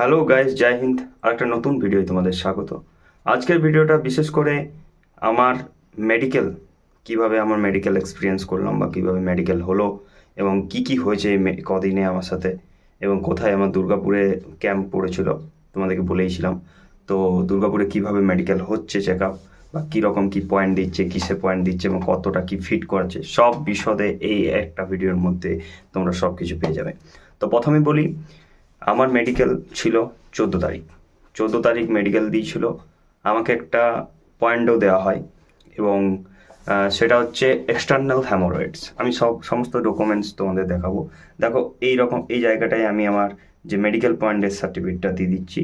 Hello guys, জয় হিন্দ। আরেকটা নতুন ভিডিও তোমাদের স্বাগত। আজকের ভিডিওটা বিশেষ করে আমার মেডিকেল কীভাবে আমার মেডিকেল এক্সপিরিয়েন্স করলাম বা কীভাবে মেডিকেল হলো এবং কি কি হয়েছে কদিনে আমার সাথে এবং কোথায় আমার দুর্গাপুরে ক্যাম্প পড়েছিল তোমাদেরকে বলেইছিলাম। তো দুর্গাপুরে কীভাবে মেডিকেল হচ্ছে চেক আপ বা কীরকম কী পয়েন্ট দিচ্ছে, কিসে পয়েন্ট দিচ্ছে এবং কতটা কি ফিট করাচ্ছে সব বিশদে এই একটা ভিডিওর মধ্যে তোমরা সব কিছু পেয়ে যাবে। তো প্রথমে বলি আমার মেডিকেল ছিল চোদ্দ তারিখ। চোদ্দ তারিখ মেডিকেল দিয়েছিল আমাকে একটা পয়েন্টও দেওয়া হয় এবং সেটা হচ্ছে এক্সটার্নাল হ্যামোরয়েডস আমি সব, সমস্ত ডকুমেন্টস তোমাদের দেখাবো। দেখো, এই রকম, এই জায়গাটায় আমি আমার যে মেডিকেল পয়েন্টের সার্টিফিকেটটা দিয়ে দিচ্ছি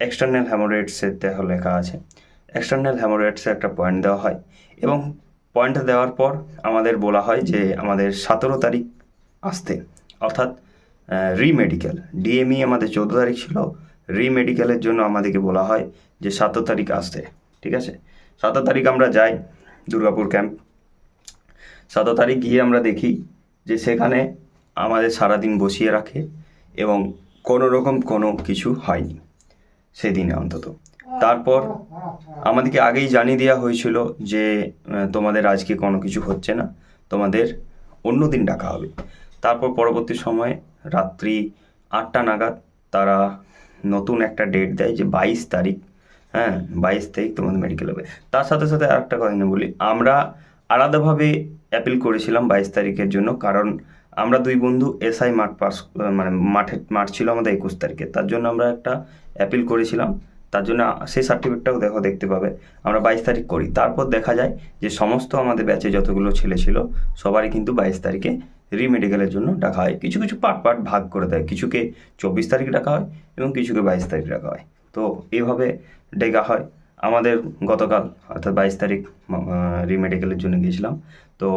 এক্সটার্নাল হ্যামোরয়েডসের দেখো লেখা আছে। এক্সটার্নাল হ্যামোরয়েডসে একটা পয়েন্ট দেওয়া হয় এবং পয়েন্টটা দেওয়ার পর আমাদের বলা হয় যে আমাদের সতেরো তারিখ আসতে। অর্থাৎ রিমেডিকেল ডিএমই E আমাদের চোদ্দ তারিখ ছিল। রিমেডিকেলের জন্য আমাদেরকে বলা হয় যে সতেরো তারিখ আসতে, ঠিক আছে? সতেরো তারিখ আমরা যাই দুর্গাপুর ক্যাম্প সতেরো তারিখ গিয়ে আমরা দেখি যে সেখানে আমাদের সারাদিন বসিয়ে রাখে এবং কোনো রকম কোনো কিছু হয়নি সেদিনে অন্তত। তারপর আমাদেরকে আগেই জানিয়ে দেওয়া হয়েছিল যে তোমাদের আজকে কোনো কিছু হচ্ছে না, তোমাদের অন্য দিন ডাকা হবে। তারপর পরবর্তী সময়ে রাত্রি আটটা নাগাদ তারা নতুন একটা ডেট দেয় যে বাইশ তারিখ হ্যাঁ বাইশ তারিখ তোমাদের মেডিকেল হবে। তার সাথে সাথে আর একটা কথা বলি, আমরা আলাদাভাবে অ্যাপিল করেছিলাম বাইশ তারিখের জন্য, কারণ আমরা দুই বন্ধু এসআই মাঠ পাস মানে মাঠে, মাঠ ছিল আমাদের একুশ তারিখে, তার জন্য আমরা একটা অ্যাপিল করেছিলাম। তার জন্য সেই সার্টিফিকেটটাও দেখো, দেখতে পাবে। আমরা বাইশ তারিখ করি। তারপর দেখা যায় যে সমস্ত আমাদের ব্যাচে যতগুলো ছেলে ছিল, সবারই কিন্তু বাইশ তারিখে রিমেডিকেলের জন্য ডাকা হয়। কিছু কিছু পার্ট পার্ট ভাগ করে দেয়। কিছুকে চব্বিশ তারিখ ডাকা হয় এবং কিছুকে বাইশ তারিখ ডাকা হয়। তো এইভাবে ডেকা হয়। আমাদের গতকাল অর্থাৎ বাইশ তারিখ রিমেডিকেলের জন্য গিয়েছিলাম। তো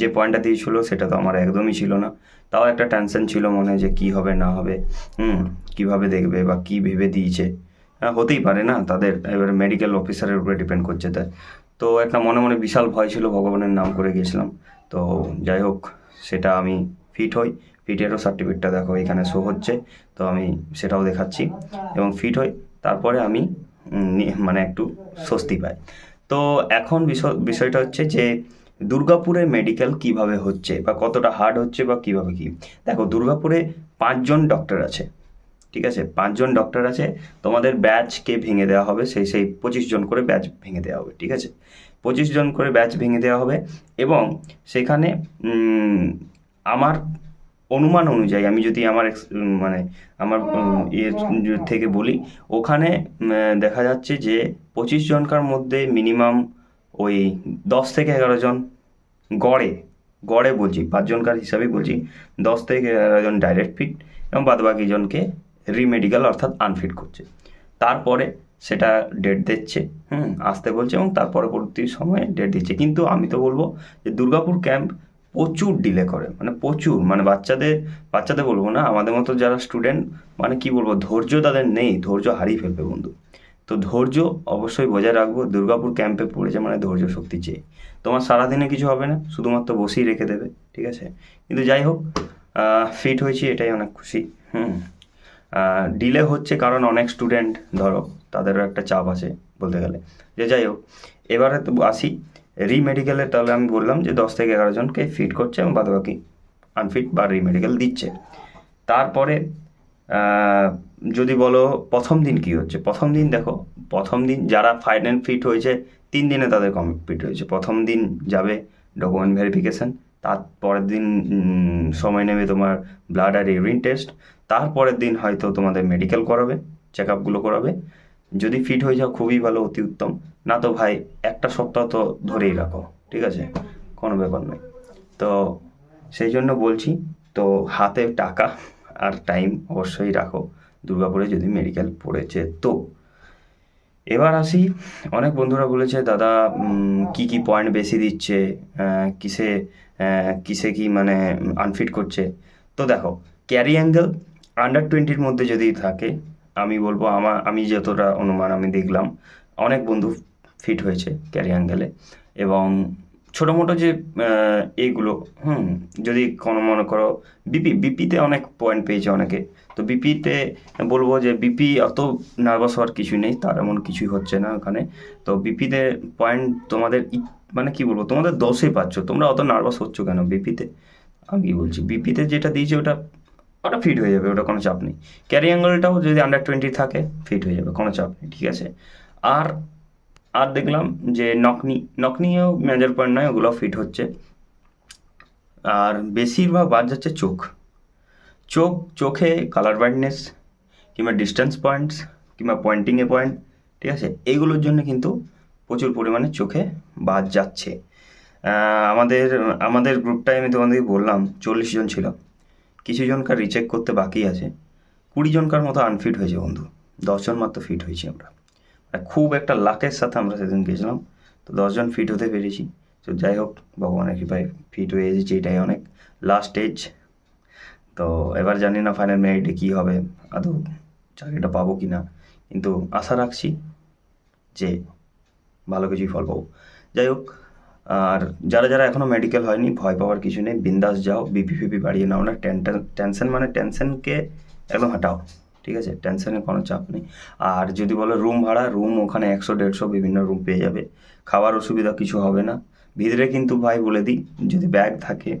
যে পয়েন্টটা দিয়েছিল সেটা তো আমার একদমই ছিল না। তাও একটা টেনশন ছিল মনে যে কি হবে, না হবে, হুম, কীভাবে দেখবে বা কী ভেবে দিয়েছে। হতেই পারে না, তাদের এবার মেডিকেল অফিসারের উপরে ডিপেন্ড করছে তাই তো একটা মনে মনে বিশাল ভয় ছিল, ভগবানের নাম করে গিয়েছিলাম। তো যাই হোক, সেটা আমি ফিট হই। ফিটেরও সার্টিফিকেটটা দেখো, এখানে শো হচ্ছে। তো আমি সেটাও দেখাচ্ছি। এবং ফিট হই, তারপরে আমি মানে একটু স্বস্তি পাই। তো এখন বিষয়, বিষয়টা হচ্ছে যে দুর্গাপুরে মেডিকেল কীভাবে হচ্ছে বা কতটা হার্ড হচ্ছে বা কীভাবে কি? দেখো দুর্গাপুরে পাঁচজন ডক্টর আছে ঠিক আছে? পাঁচজন ডক্টর আছে তোমাদের ব্যাচকে ভেঙে দেওয়া হবে সেই সেই পঁচিশ জন করে ব্যাচ ভেঙে দেওয়া হবে ঠিক আছে? পঁচিশ জন করে ব্যাচ ভেঙে দেওয়া হবে এবং সেখানে আমার অনুমান অনুযায়ী আমি যদি আমার মানে আমার ইয়ে থেকে বলি ওখানে দেখা যাচ্ছে যে পঁচিশ জনকার মধ্যে মিনিমাম ওই দশ থেকে এগারো জন গড়ে গড়ে বলছি পাঁচজনকার হিসাবেই বলছি, দশ থেকে এগারো জন ডাইরেক্ট ফিট এবং বাদবাকি জনকে রিমেডিকেল অর্থাৎ আনফিট করছে। তারপরে সেটা ডেট দিচ্ছে, হুম, আসতে বলছে এবং তার পরবর্তী সময়ে ডেট দিচ্ছে। কিন্তু আমি তো বলব যে দুর্গাপুর ক্যাম্প প্রচুর ডিলে করে মানে প্রচুর মানে বাচ্চাদের বাচ্চাদের বলব না, আমাদের মতো যারা স্টুডেন্ট মানে কি বলব, ধৈর্য তাদের নেই, ধৈর্য হারিয়ে ফেলবে বন্ধু। তো ধৈর্য অবশ্যই বজায় রাখব। দুর্গাপুর ক্যাম্পে পড়েছে মানে ধৈর্য শক্তি চেয়ে। তোমার সারাদিনে কিছু হবে না, শুধুমাত্র বসেই রেখে দেবে, ঠিক আছে? কিন্তু যাই হোক ফিট হয়েছি, এটাই অনেক খুশি, হুম। ডিলে হচ্ছে কারণ অনেক স্টুডেন্ট ধরো, তাদেরও একটা চাপ আছে বলতে গেলে। যে যাই হোক, এবারে তো আসি। রিমেডিকেলে তাহলে আমি বললাম যে দশ থেকে এগারো জনকে ফিট করছে এবং বাদবাকি আনফিট বা রিমেডিকেল দিচ্ছে। তারপরে যদি বলো প্রথম দিন কি হচ্ছে? প্রথম দিন দেখো, প্রথম দিন যারা ফাইনাল ফিট হয়েছে, তিন দিনে তাদের কমপ্লিট হয়েছে। প্রথম দিন যাবে ডকুমেন্ট ভেরিফিকেশন তারপরের দিন সময় নেবে তোমার ব্লাড আর ইউরিন টেস্ট তারপরের দিন হয়তো তোমাদের মেডিকেল করাবে চেক আপগুলো করাবে। যদি ফিট হয়ে যাও, খুবই ভালো, অতি উত্তম। না তো ভাই, একটা সপ্তাহ তো ধরেই রাখো, ঠিক আছে? কোনো ব্যাপার নয়। তো সেই জন্য বলছি, তো হাতে টাকা আর টাইম অবশ্যই রাখো। দুর্গাপুরে যদি মেডিকেল পড়েছে তো। এবার আসি, অনেক বন্ধুরা বলেছে, দাদা কি কি পয়েন্ট বেশি দিচ্ছে? কিসে কিসে কি মানে আনফিট করছে? তো দেখো ক্যারি অ্যাঙ্গেল আন্ডার টোয়েন্টির মধ্যে যদি থাকে, আমি বলব আমার, আমি যতটা অনুমান আমি দেখলাম, অনেক বন্ধু ফিট হয়েছে ক্যারি অ্যাঙ্গেলে এবং ছোটো মোটো যে এইগুলো, হুম, যদি কোনো মনে করো, বিপি, বিপিতে অনেক পয়েন্ট পেয়েছে অনেকে। তো বিপিতে বলব যে বিপি অত নার্ভাস হওয়ার কিছুই নেই, তার এমন কিছুই হচ্ছে না ওখানে। তো বিপিতে পয়েন্ট তোমাদের মানে কি বলব, তোমাদের দশই পাচ্ছ, তোমরা অত নার্ভাস হচ্ছ কেন বিপিতে? আমি বলছি, বিপিতে যেটা দিয়েছে ওটা ওটা ফিট হয়ে যাবে, ওটা কোনো চাপ নেই। ক্যারি অ্যাঙ্গেলটাও যদি আন্ডার টোয়েন্টি থাকে ফিট হয়ে যাবে, কোনো চাপ নেই, ঠিক আছে? আর আর দেখলাম যে নকনি, নকনিও মেজর পয়েন্ট নয় ওগুলো ফিট হচ্ছে। আর বেশিরভাগ বাদ যাচ্ছে চোখ। চোখ, চোখে কালার ব্রাইটনেস কিংবা ডিস্টেন্স পয়েন্টস কিংবা পয়েন্টিংয়ে পয়েন্ট ঠিক আছে? এইগুলোর জন্য কিন্তু প্রচুর পরিমাণে চোখে বাদ যাচ্ছে। আমাদের আমাদের গ্রুপটায় আমি তোমাদেরকে বললাম, চল্লিশ জন ছিল। কিছু জনকার রিচেক করতে বাকি আছে। কুড়ি জনকার মতো আনফিট হয়েছে বন্ধু। দশজন মাত্র ফিট হয়েছি আমরা। খুব একটা লাকের সাথে আমরা সেদিন গেছিলাম। তো দশজন ফিট হতে পেরেছি। তো যাই হোক, ভগবানের কৃপায় ফিট হয়ে এসেছি এটাই অনেক। লাস্ট স্টেজ তো এবার জানি না ফাইনাল মেরিটে কী হবে, আদৌ চাকরিটা পাবো কি না কিন্তু আশা রাখছি যে ভালো কিছুই ফল পাবো। যাই হোক, আর যারা যারা এখনও মেডিকেল হয়নি, ভয় পাওয়ার কিছু নেই। বিন্দাস যাও বিপি ফিপি বাড়িয়ে নাও না। টেনশন মানে টেনশনকে একদম হাঁটাও। ঠিক আছে? টেনশনের কোনো চাপ নেই। আর যদি বলো রুম ভাড়া রুম ওখানে একশো, দেড়শো বিভিন্ন রুম পেয়ে যাবে। খাওয়ার অসুবিধা কিছু হবে না। ভিতরে কিন্তু ভাই বলে দিই, যদি ব্যাগ থাকে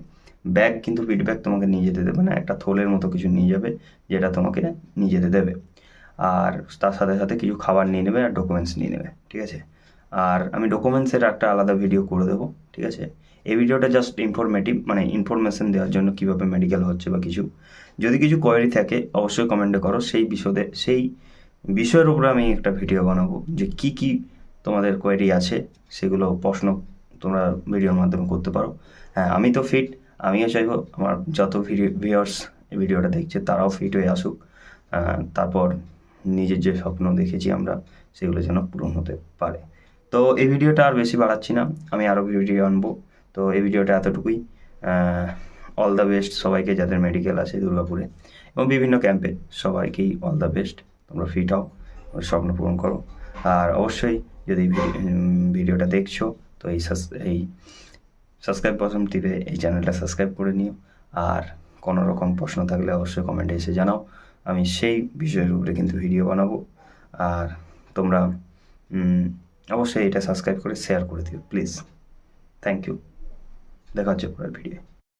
ব্যাগ কিন্তু ফিডব্যাক তোমাকে নিয়ে যেতে দেবে না। একটা থলের মতো কিছু নিয়ে যাবে, যেটা তোমাকে নিয়ে যেতে দেবে। আর তার সাথে সাথে কিছু খাবার নিয়ে নেবে আর ডকুমেন্টস নিয়ে নেবে, ঠিক আছে? আর আমি ডকুমেন্টসের একটা আলাদা ভিডিও করে দেবো, ঠিক আছে? এই ভিডিওটা জাস্ট ইনফরমেটিভ মানে ইনফরমেশন দেওয়ার জন্য কীভাবে মেডিকেল হচ্ছে বা কিছু। যদি কিছু কোয়ারি থাকে, অবশ্যই কমেন্টে করো। সেই বিষয়ে সেই বিষয়ের উপরে আমি একটা ভিডিও বানাবো যে কি কি তোমাদের কোয়ারি আছে, সেগুলো প্রশ্ন তোমরা ভিডিওর মাধ্যমে করতে পারো। হ্যাঁ আমি তো ফিট আমিও চাইব, আমার যত ভিডিও ভিউয়ার্স এই ভিডিওটা দেখছে, তারাও ফিট হয়ে আসুক। তারপর নিজের যে স্বপ্ন দেখেছি আমরা, সেগুলো যেন পূরণ হতে পারে। তো এই ভিডিওটা আর বেশি বাড়াচ্ছি না, আমি আরও ভিডিও আনব। তো এই ভিডিওটা এতটুকুই। অল দ্য বেস্ট সবাইকে যাদের মেডিকেল আছে দুর্গাপুরে এবং বিভিন্ন ক্যাম্পে সবাইকেই অল দ্য বেস্ট তোমরা ফিট হও স্বপ্ন পূরণ করো। আর অবশ্যই যদি ভিডিওটা দেখছ, তো এই এই সাবস্ক্রাইব বাটন টিপে এই চ্যানেলটা সাবস্ক্রাইব করে নিও। আর কোনো রকম প্রশ্ন থাকলে অবশ্যই কমেন্টে এসে জানাও। আমি সেই বিষয়ের উপরে কিন্তু ভিডিও বানাবো। আর তোমরা অবশ্যই এটা সাবস্ক্রাইব করে শেয়ার করে দিও প্লিজ থ্যাংক ইউ দেখা হচ্ছে পরের ভিডিও